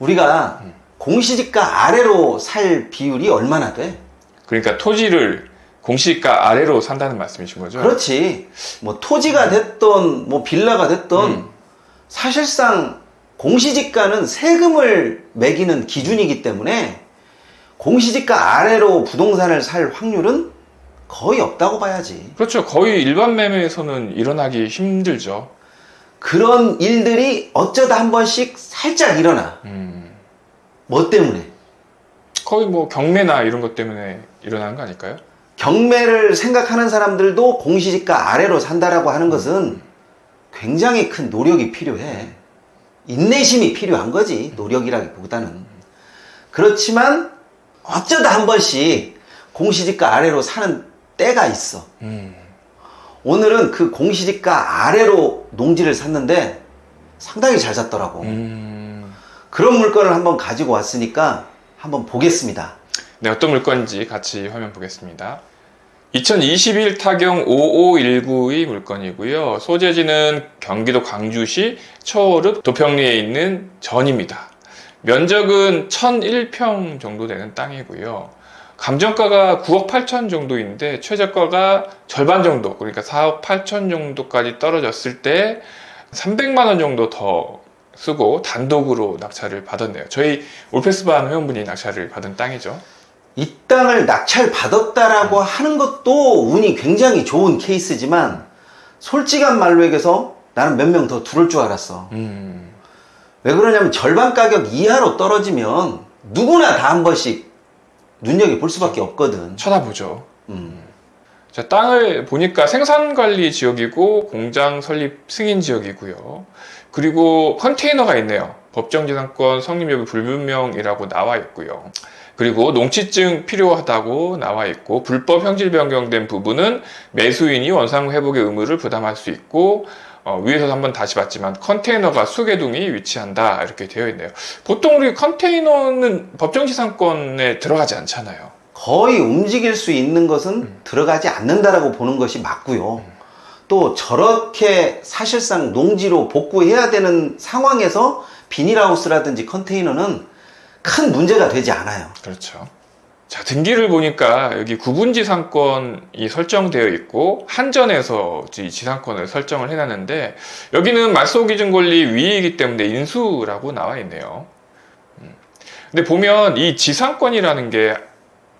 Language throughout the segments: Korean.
우리가 공시지가 아래로 살 비율이 얼마나 돼? 그러니까 토지를 공시가 아래로 산다는 말씀이신 거죠? 그렇지. 뭐 토지가 됐던 뭐 빌라가 됐던 음. 사실상 공시지가는 세금을 매기는 기준이기 때문에 공시지가 아래로 부동산을 살 확률은 거의 없다고 봐야지. 그렇죠. 거의 일반 매매에서는 일어나기 힘들죠. 그런 일들이 어쩌다 한 번씩 살짝 일어나. 음, 뭐 때문에? 거의 뭐 경매나 이런 것 때문에 일어나는 거 아닐까요? 경매를 생각하는 사람들도 공시지가 아래로 산다라고 하는 것은 굉장히 큰 노력이 필요해. 인내심이 필요한 거지. 노력이라기보다는. 그렇지만 어쩌다 한 번씩 공시지가 아래로 사는 때가 있어. 음, 오늘은 그 공시지가 아래로 농지를 샀는데 상당히 잘 샀더라고. 음. 그런 물건을 한번 가지고 왔으니까 한번 보겠습니다. 네, 어떤 물건인지 같이 화면 보겠습니다. 2021 타경 5519의 물건이고요. 소재지는 경기도 광주시 초월읍 도평리에 있는 전입니다. 면적은 1001평 정도 되는 땅이고요. 감정가가 9억 8천 정도인데 최저가가 절반 정도, 그러니까 4억 8천 정도까지 떨어졌을 때 300만 원 정도 더 쓰고 단독으로 낙찰을 받았네요. 저희 올페스반 회원분이 낙찰을 받은 땅이죠. 이 땅을 낙찰 받았다라고 하는 것도 운이 굉장히 좋은 케이스지만 솔직한 말로 얘기해서 나는 몇 명 더 들을 줄 알았어. 음, 왜 그러냐면 절반 가격 이하로 떨어지면 누구나 다 한 번씩 눈여겨 볼 수밖에 없거든. 쳐다보죠. 음. 자, 땅을 보니까 생산관리 지역이고 공장 설립 승인 지역이고요. 그리고 컨테이너가 있네요. 법정지상권 성립 여부 불분명이라고 나와 있고요. 그리고 농취증 필요하다고 나와 있고 불법 형질 변경된 부분은 매수인이 원상 회복의 의무를 부담할 수 있고 어, 위에서 한번 다시 봤지만 컨테이너가 수계동이 위치한다 이렇게 되어 있네요. 보통 우리 컨테이너는 법정지상권에 들어가지 않잖아요. 거의 움직일 수 있는 것은 들어가지 않는다라고 보는 것이 맞고요. 또 저렇게 사실상 농지로 복구해야 되는 상황에서 비닐하우스라든지 컨테이너는 큰 문제가 되지 않아요. 그렇죠. 자, 등기를 보니까 여기 구분지상권이 설정되어 있고 한전에서 이 지상권을 설정을 해놨는데 여기는 말소기준권리 위이기 때문에 인수라고 나와 있네요. 음. 근데 보면 이 지상권이라는 게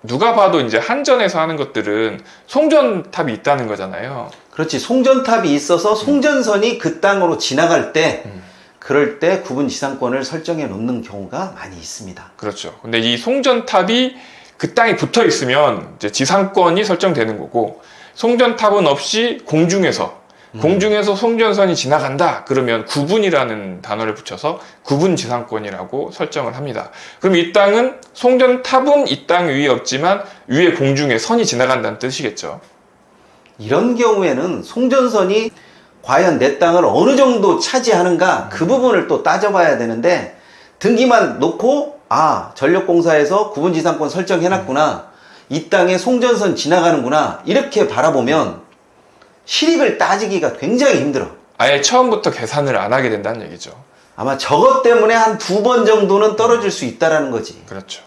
누가 봐도 이제 한전에서 하는 것들은 송전탑이 있다는 거잖아요. 그렇지. 송전탑이 있어서 송전선이 그 땅으로 지나갈 때 음. 그럴 때 구분 지상권을 설정해 놓는 경우가 많이 있습니다. 그렇죠. 근데 이 송전탑이 그 땅에 붙어 있으면 이제 지상권이 설정되는 거고 송전탑은 없이 공중에서 공중에서 송전선이 지나간다 그러면 구분이라는 단어를 붙여서 구분 지상권이라고 설정을 합니다. 그럼 이 땅은 송전탑은 이 땅 위에 없지만 위에 공중에 선이 지나간다는 뜻이겠죠. 이런 경우에는 송전선이 과연 내 땅을 어느 정도 차지하는가 그 부분을 또 따져봐야 되는데 등기만 놓고 아 전력공사에서 구분지상권 설정해놨구나 이 땅에 송전선 지나가는구나 이렇게 바라보면 실익을 따지기가 굉장히 힘들어 아예 처음부터 계산을 안 하게 된다는 얘기죠. 아마 저것 때문에 한 두 번 정도는 떨어질 수 있다라는 거지 그렇죠.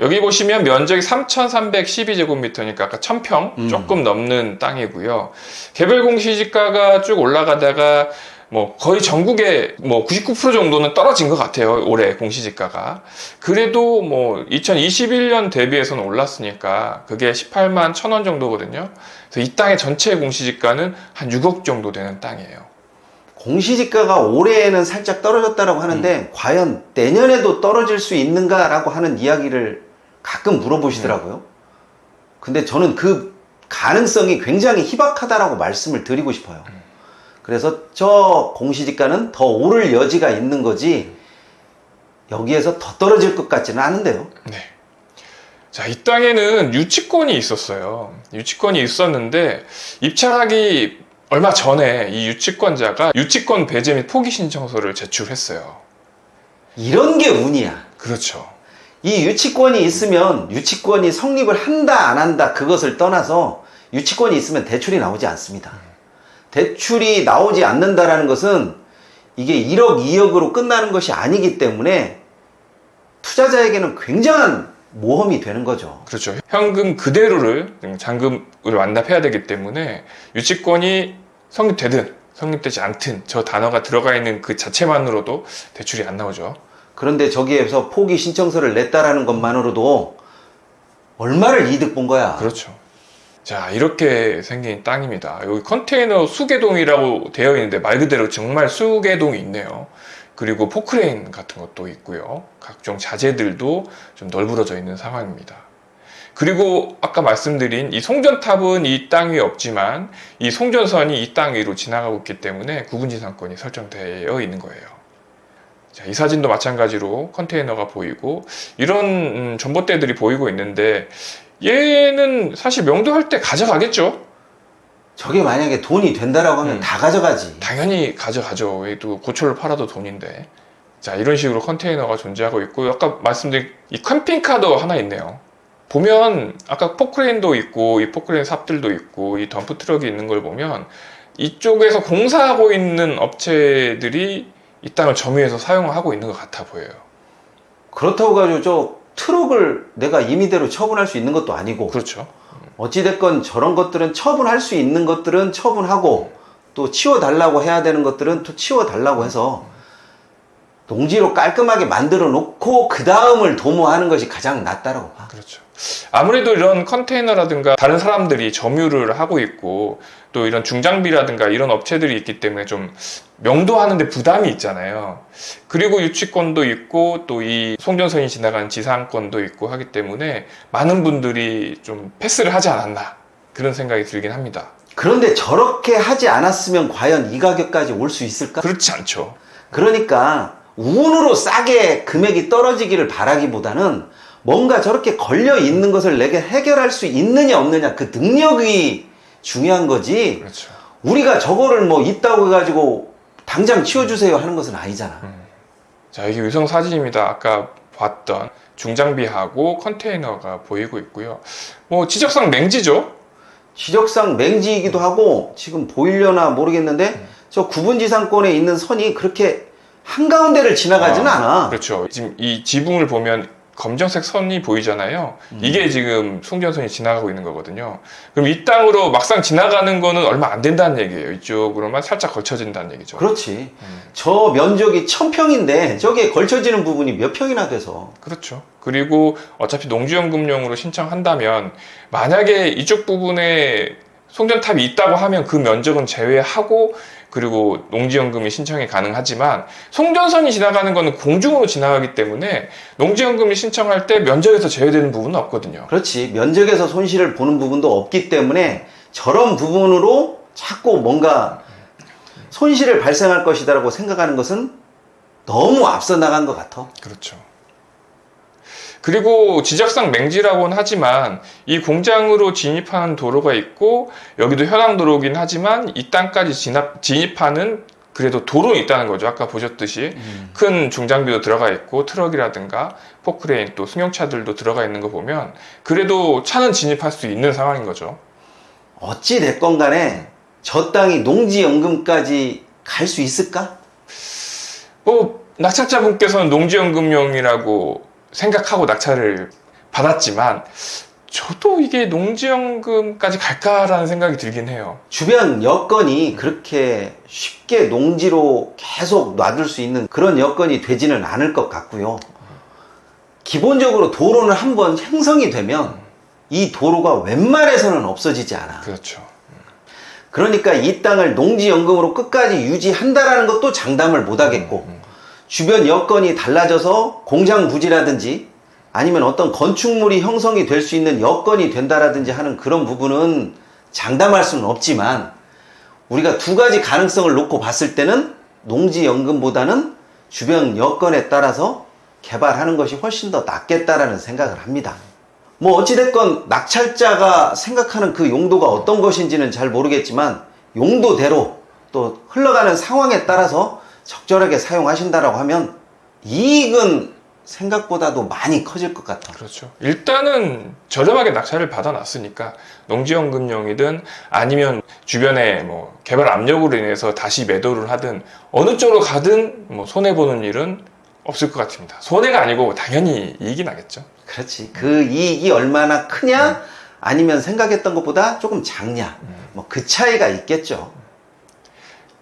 여기 보시면 면적이 3,312제곱미터니까 아까 1,000평 음. 조금 넘는 땅이고요. 개별 공시지가가 쭉 올라가다가 뭐 거의 전국에 뭐 99% 정도는 떨어진 것 같아요. 올해 공시지가가. 그래도 뭐 2021년 대비해서는 올랐으니까 그게 18만 1,000원 정도거든요. 그래서 이 땅의 전체 공시지가는 한 6억 정도 되는 땅이에요. 공시지가가 올해에는 살짝 떨어졌다라고 하는데 과연 내년에도 떨어질 수 있는가라고 하는 이야기를 가끔 물어보시더라고요. 근데 저는 그 가능성이 굉장히 희박하다라고 말씀을 드리고 싶어요. 그래서 저 공시지가는 더 오를 여지가 있는 거지 여기에서 더 떨어질 것 같지는 않은데요. 네. 자, 이 땅에는 유치권이 있었어요. 유치권이 있었는데 입찰하기 얼마 전에 이 유치권자가 유치권 배제 및 포기 신청서를 제출했어요. 이런 게 운이야. 그렇죠. 이 유치권이 있으면 유치권이 성립을 한다 안 한다 그것을 떠나서 유치권이 있으면 대출이 나오지 않습니다. 대출이 나오지 않는다라는 것은 이게 1억 2억으로 끝나는 것이 아니기 때문에 투자자에게는 굉장한 모험이 되는 거죠. 그렇죠. 현금 그대로를 잔금을 완납해야 되기 때문에 유치권이 성립되든 성립되지 않든 저 단어가 들어가 있는 그 자체만으로도 대출이 안 나오죠. 그런데 저기에서 포기 신청서를 냈다라는 것만으로도 얼마를 이득 본 거야. 그렇죠. 자, 이렇게 생긴 땅입니다. 여기 컨테이너 수계동이라고 되어 있는데 말 그대로 정말 수계동이 있네요. 그리고 포크레인 같은 것도 있고요. 각종 자재들도 좀 널브러져 있는 상황입니다. 그리고 아까 말씀드린 이 송전탑은 이 땅 위에 없지만 이 송전선이 이 땅 위로 지나가고 있기 때문에 구분지상권이 설정되어 있는 거예요. 자, 이 사진도 마찬가지로 컨테이너가 보이고 이런 음, 전봇대들이 보이고 있는데 얘는 사실 명도할 때 가져가겠죠. 저게 만약에 돈이 된다라고 하면 음. 다 가져가지. 당연히 가져가죠. 얘도 고철을 팔아도 돈인데. 자, 이런 식으로 컨테이너가 존재하고 있고, 아까 말씀드린 이 캠핑카도 하나 있네요. 보면, 아까 포크레인도 있고, 이 포크레인 삽들도 있고, 이 덤프 트럭이 있는 걸 보면, 이쪽에서 공사하고 있는 업체들이 이 땅을 점유해서 사용하고 있는 것 같아 보여요. 그렇다고 가지고 저 트럭을 내가 임의대로 처분할 수 있는 것도 아니고 그렇죠. 어찌됐건 저런 것들은 처분할 수 있는 것들은 처분하고 또 치워달라고 해야 되는 것들은 또 치워달라고 해서 농지로 깔끔하게 만들어 놓고 그 다음을 도모하는 것이 가장 낫다라고 봐. 그렇죠. 아무래도 이런 컨테이너라든가 다른 사람들이 점유를 하고 있고 또 이런 중장비라든가 이런 업체들이 있기 때문에 좀 명도하는데 부담이 있잖아요. 그리고 유치권도 있고 또 이 송전선이 지나간 지상권도 있고 하기 때문에 많은 분들이 좀 패스를 하지 않았나 그런 생각이 들긴 합니다. 그런데 저렇게 하지 않았으면 과연 이 가격까지 올 수 있을까? 그렇지 않죠. 그러니까 운으로 싸게 금액이 떨어지기를 바라기보다는 뭔가 저렇게 걸려 있는 것을 내게 해결할 수 있느냐 없느냐 그 능력이 중요한 거지 그렇죠. 우리가 저거를 뭐 있다고 해가지고 당장 치워주세요 하는 것은 아니잖아 자, 이게 위성 사진입니다. 아까 봤던 중장비하고 컨테이너가 보이고 있고요. 뭐 지적상 맹지죠. 지적상 맹지이기도 하고 지금 보이려나 모르겠는데 저 구분지상권에 있는 선이 그렇게 한가운데를 지나가지는 아, 않아 그렇죠. 지금 이 지붕을 보면 검정색 선이 보이잖아요. 이게 지금 송전선이 지나가고 있는 거거든요. 그럼 이 땅으로 막상 지나가는 거는 얼마 안 된다는 얘기예요. 이쪽으로만 살짝 걸쳐진다는 얘기죠. 그렇지 음. 저 면적이 천평인데 저기에 걸쳐지는 부분이 몇 평이나 돼서 그렇죠. 그리고 어차피 농지연금용으로 신청한다면 만약에 이쪽 부분에 송전탑이 있다고 하면 그 면적은 제외하고 그리고 농지연금이 신청이 가능하지만 송전선이 지나가는 거는 공중으로 지나가기 때문에 농지연금이 신청할 때 면적에서 제외되는 부분은 없거든요. 그렇지 면적에서 손실을 보는 부분도 없기 때문에 저런 부분으로 자꾸 뭔가 손실을 발생할 것이다라고 생각하는 것은 너무 앞서 나간 것 같아. 그렇죠. 그리고 지적상 맹지라고는 하지만 이 공장으로 진입하는 도로가 있고 여기도 현황 도로긴 하지만 이 땅까지 진압, 진입하는 그래도 도로는 있다는 거죠. 아까 보셨듯이 큰 중장비도 들어가 있고 트럭이라든가 포크레인 또 승용차들도 들어가 있는 거 보면 그래도 차는 진입할 수 있는 상황인 거죠. 어찌 됐건 간에 저 땅이 농지연금까지 갈 수 있을까? 뭐 낙찰자분께서는 농지연금용이라고 생각하고 낙찰을 받았지만 저도 이게 농지연금까지 갈까라는 생각이 들긴 해요. 주변 여건이 그렇게 쉽게 농지로 계속 놔둘 수 있는 그런 여건이 되지는 않을 것 같고요. 기본적으로 도로는 한번 형성이 되면 이 도로가 웬만해서는 없어지지 않아. 그렇죠. 그러니까 이 땅을 농지연금으로 끝까지 유지한다라는 것도 장담을 못 하겠고 주변 여건이 달라져서 공장 부지라든지 아니면 어떤 건축물이 형성이 될 수 있는 여건이 된다라든지 하는 그런 부분은 장담할 수는 없지만 우리가 두 가지 가능성을 놓고 봤을 때는 농지연금보다는 주변 여건에 따라서 개발하는 것이 훨씬 더 낫겠다라는 생각을 합니다. 뭐 어찌됐건 낙찰자가 생각하는 그 용도가 어떤 것인지는 잘 모르겠지만 용도대로 또 흘러가는 상황에 따라서 적절하게 사용하신다라고 하면 이익은 생각보다도 많이 커질 것 같아. 그렇죠. 일단은 저렴하게 낙찰을 받아놨으니까 농지연금용이든 아니면 주변에 뭐 개발 압력으로 인해서 다시 매도를 하든 어느 쪽으로 가든 뭐 손해 보는 일은 없을 것 같습니다. 손해가 아니고 당연히 이익이 나겠죠. 그렇지. 그 이익이 얼마나 크냐? 아니면 생각했던 것보다 조금 작냐? 뭐그 차이가 있겠죠.